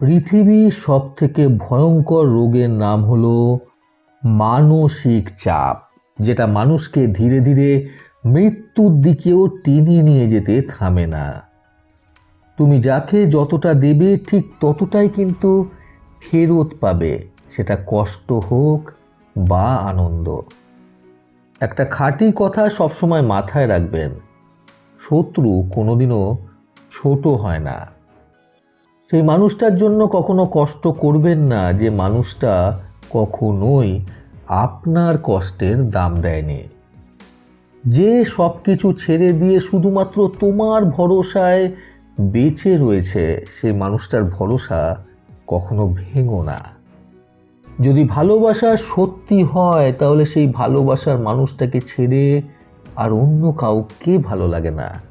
পৃথিবীর সব থেকে ভয়ঙ্কর রোগের নাম হলো মানসিক চাপ, যেটা মানুষকে ধীরে ধীরে মৃত্যুর দিকেও টেনে নিয়ে যেতে থামে না। তুমি যাকে যতটা দেবে ঠিক ততটাই কিন্তু ফেরত পাবে, সেটা কষ্ট হোক বা আনন্দ। একটা খাঁটি কথা সবসময় মাথায় রাখবেন, শত্রু কোনোদিনও ছোট হয় না। সেই মানুষটার জন্য কখনো কষ্ট করবেন না যে মানুষটা কখনোই আপনার কষ্টের দাম দেয়নি। যে সব কিছু ছেড়ে দিয়ে শুধুমাত্র তোমার ভরসায় বেঁচে রয়েছে, সেই মানুষটার ভরসা কখনো ভেঙো না। যদি ভালোবাসা সত্যি হয়, তাহলে সেই ভালোবাসার মানুষটাকে ছেড়ে আর অন্য কাউকে ভালো লাগে না।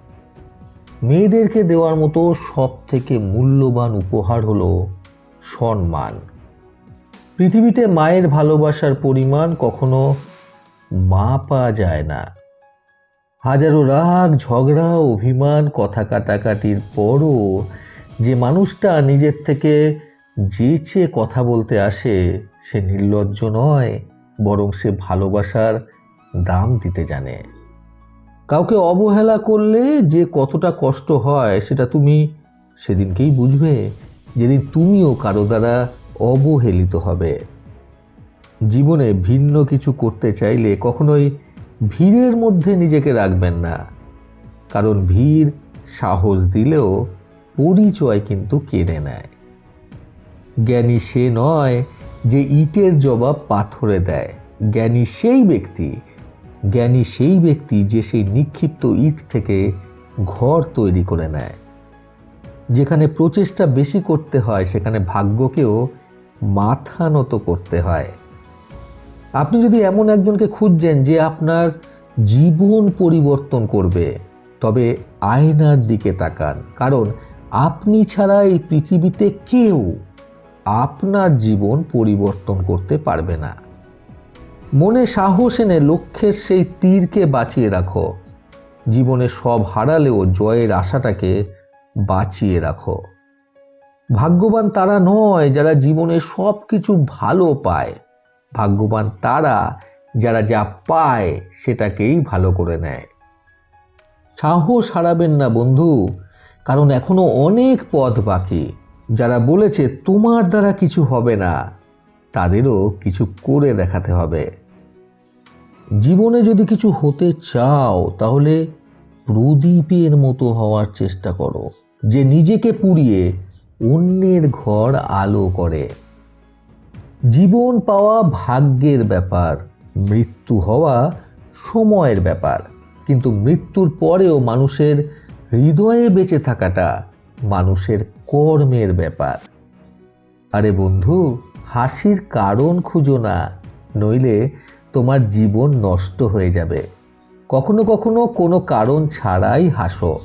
মেয়েদেরকে দেওয়ার মতো সব থেকে মূল্যবান উপহার হলো সম্মান। পৃথিবীতে মায়ের ভালোবাসার পরিমাণ কখনো মা পাওয়া যায় না। হাজারো রাগ, ঝগড়া, অভিমান কথা কাটাকাটির পরও যে মানুষটা নিজের থেকে যেচে কথা বলতে আসে, সে নির্লজ্জ নয়, বরং সে ভালোবাসার দাম দিতে জানে। কাউকে অবহেলা করলে যে কতটা কষ্ট হয় সেটা তুমি সেদিনকেই বুঝবে, যেদিন তুমিও কারও দ্বারা অবহেলিত হবে। জীবনে ভিন্ন কিছু করতে চাইলে কখনোই ভিড়ের মধ্যে নিজেকে রাখবেন না। কারণ ভিড় সাহস দিলেও পরিচয় কিন্তু কেড়ে নেয়। জ্ঞানী সে নয় যে ইটের জবাব পাথরে দেয়। জ্ঞানী সেই ব্যক্তি জ্ঞানী সেই ব্যক্তি যে সেই নিক্ষিপ্ত ইট থেকে ঘর তৈরি করে নেয়। যেখানে প্রচেষ্টা বেশি করতে হয়, সেখানে ভাগ্যকেও মাথা নত করতে হয়। আপনি যদি এমন একজনকে খুঁজছেন যে আপনার জীবন পরিবর্তন করবে, তবে আয়নার দিকে তাকান। কারণ আপনি ছাড়া এই পৃথিবীতে কেউ আপনার জীবন পরিবর্তন করতে পারবে না। মনে সাহস এনে লক্ষ্যের সেই তীরকে বাঁচিয়ে রাখো। জীবনে সব হারালেও জয়ের আশাটাকে বাঁচিয়ে রাখো। ভাগ্যবান তারা নয় যারা জীবনে সব কিছু ভালো পায়। ভাগ্যবান তারা যারা যা পায় সেটাকেই ভালো করে নেয়। সাহস হারাবেন না বন্ধু, কারণ এখনও অনেক পথ বাকি। যারা বলেছে, তোমার দ্বারা কিছু হবে না। তাদেরও কিছু করে দেখাতে হবে। জীবনে যদি কিছু হতে চাও, তাহলে প্রদীপের মতো হওয়ার চেষ্টা করো, যে নিজেকে পুড়িয়ে অন্যের ঘর আলো করে। জীবন পাওয়া ভাগ্যের ব্যাপার, মৃত্যু হওয়া সময়ের ব্যাপার, কিন্তু মৃত্যুর পরেও মানুষের হৃদয়ে বেঁচে থাকাটা মানুষের কর্মের ব্যাপার। আরে বন্ধু হাসির কারণ খুঁজো না, নইলে তোমার জীবন নষ্ট হয়ে যাবে। কখনো কখনো কোনো কারণ ছাড়াই হাসো।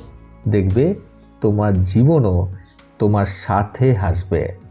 দেখবে তোমার জীবনও তোমার সাথে হাসবে।